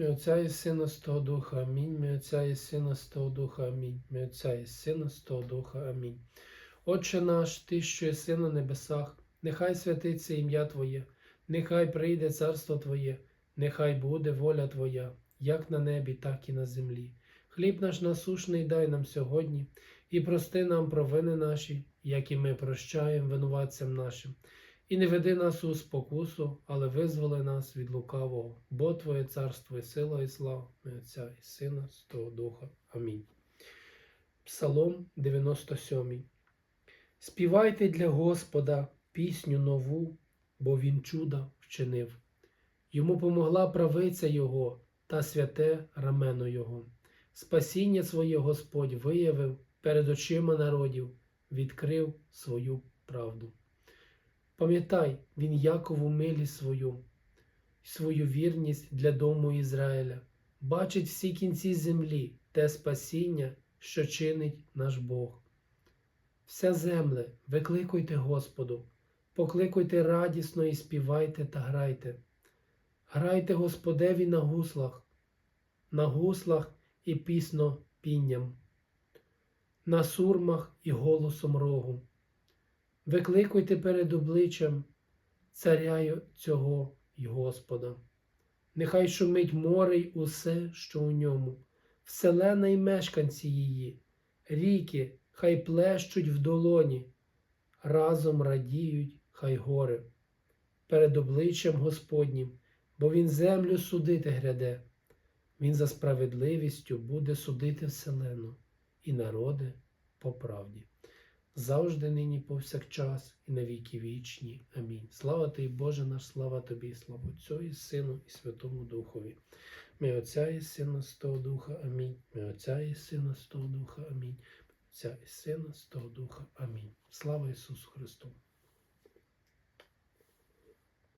Мій Отця і Сина Святого Духа, Амінь. Мій Отця і Сина Святого Духа, Амінь. Мій Отця і Сина Святого Духа, Амінь. Отче наш, Ти, що єси на небесах, нехай святиться ім'я Твоє, нехай прийде царство Твоє, нехай буде воля Твоя, як на небі, так і на землі. Хліб наш насушний дай нам сьогодні, і прости нам провини наші, як і ми прощаємо винуватцям нашим. І не веди нас у спокусу, але визволи нас від лукавого, бо Твоє царство і сила, і слава і Отця і Сина, Святого Духа. Амінь. Псалом 97. Співайте для Господа пісню нову, бо Він чуда вчинив. Йому помогла правиця Його та святе рамено Його. Спасіння своє Господь виявив перед очима народів, відкрив свою правду. Пам'ятай, він Якову милість свою, свою вірність для дому Ізраїля, бачить всі кінці землі, те спасіння, що чинить наш Бог. Вся земле, викликуйте Господу, покликуйте радісно і співайте та грайте. Грайте Господеві на гуслах, на гуслах і пісно пінням, на сурмах і голосом рогу. Викликуйте перед обличчям царя цього й Господа. Нехай шумить море й усе, що у ньому, вселена й мешканці її, ріки, хай плещуть в долоні, разом радіють, хай гори, перед обличчям Господнім, бо Він землю судити гряде, Він за справедливістю буде судити вселену і народи по правді завжди, нині, повсякчас, і на віки вічні. Амінь. Слава Тобі, Боже наш, слава Тобі, слава Отцю і Сину, і Святому Духові. Ми Отця і Сина з того Духа, Амінь. Ми Отця і Сина з того Духа, Амінь. Отця і Сина з того Духа, Амінь. Слава Ісусу Христу!